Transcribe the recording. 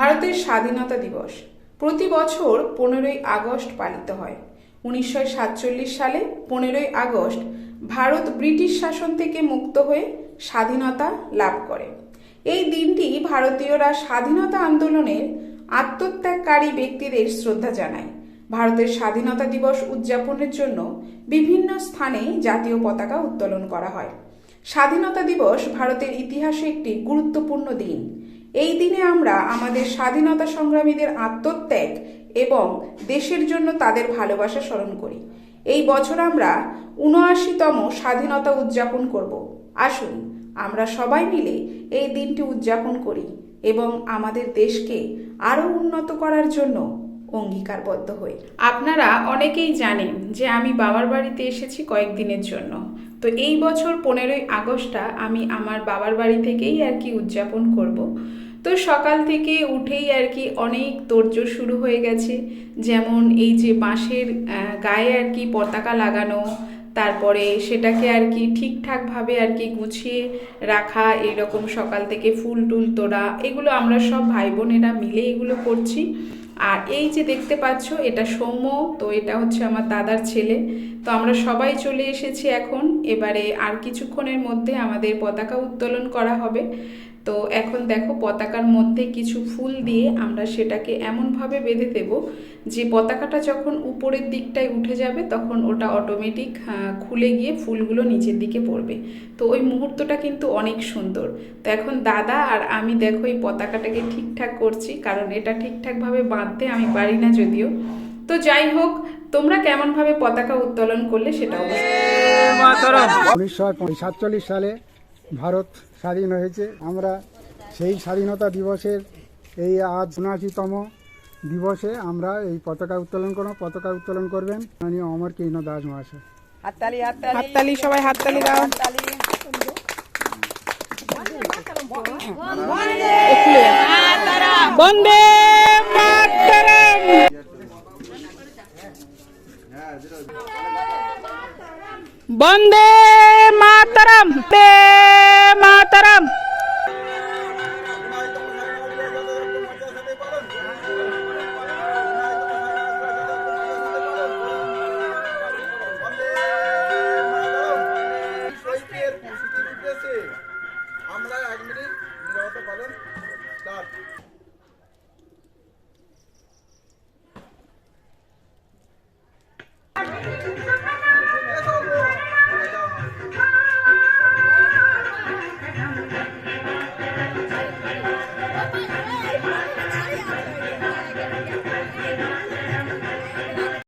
ভারতের স্বাধীনতা দিবস। প্রতি বছর পনেরোই আগস্ট পালিত হয়। উনিশশো সাতচল্লিশ সালে পনেরোই আগস্ট ভারত ব্রিটিশ শাসন থেকে মুক্ত হয়ে স্বাধীনতা লাভ করে। এই দিনটি ভারতীয়রা স্বাধীনতা আন্দোলনের আত্মত্যাগকারী ব্যক্তিদের শ্রদ্ধা জানায়। ভারতের স্বাধীনতা দিবস উদযাপনের জন্য বিভিন্ন স্থানে জাতীয় পতাকা উত্তোলন করা হয়। স্বাধীনতা দিবস ভারতের ইতিহাসে একটি গুরুত্বপূর্ণ দিন। এই দিনে আমরা আমাদের স্বাধীনতা সংগ্রামীদের আত্মত্যাগ এবং দেশের জন্য তাদের ভালোবাসা স্মরণ করি। এই বছর আমরা উনআশিতম স্বাধীনতা উদযাপন করব। আসুন, আমরা সবাই মিলে এই দিনটি উদযাপন করি এবং আমাদের দেশকে আরও উন্নত করার জন্য অঙ্গীকারবদ্ধ হই। আপনারা অনেকেই জানেন যে আমি বাবার বাড়িতে এসেছি কয়েকদিনের জন্য। তো এই বছর পনেরোই আগস্টটা আমি আমার বাবার বাড়ি থেকেই আর কি উদযাপন করব। তো সকাল থেকে উঠেই আর কি অনেক তোড়জোড় শুরু হয়ে গেছে। যেমন এই যে বাঁশের গায়ে আর কি পতাকা লাগানো, তারপরে সেটাকে আর কি ঠিকঠাকভাবে আর কি গুছিয়ে রাখা, এইরকম সকাল থেকে ফুল টুল তোড়া, এগুলো আমরা সব ভাই বোনেরা মিলে এগুলো করছি। আর এই যে দেখতে পাচ্ছ, এটা সৌম্য, তো এটা হচ্ছে আমার দাদার ছেলে। তো আমরা সবাই চলে এসেছি এখন। এবারে আর কিছুক্ষণের মধ্যে আমাদের পতাকা উত্তোলন করা হবে। তো এখন দেখো পতাকার মধ্যে কিছু ফুল দিয়ে আমরা সেটাকে এমনভাবে বেঁধে দেব যে পতাকাটা যখন উপরের দিকটায় উঠে যাবে তখন ওটা অটোমেটিক খুলে গিয়ে ফুলগুলো নিচের দিকে পড়বে। তো ওই মুহূর্তটা কিন্তু অনেক সুন্দর। তো এখন দাদা আর আমি দেখো এই পতাকাটাকে ঠিকঠাক করছি, কারণ এটা ঠিকঠাকভাবে বাঁধতে আমি পারি না যদিও। তো যাই হোক, তোমরা কেমনভাবে পতাকা উত্তোলন করলে সেটা অবশ্যই উনিশশো সাতচল্লিশ সালে ভারত স্বাধীন হয়েছে। আমরা সেই স্বাধীনতা দিবসের এই আজ উনআশিতম দিবসে আমরা এই পতাকা উত্তোলন করব। পতাকা উত্তোলন করবেন মাননীয় অমর কৃষ্ণ দাস মহাশয়। হাততালি হাততালি। হাততালি সবাই হাততালি দাও। বন্দে বন্দে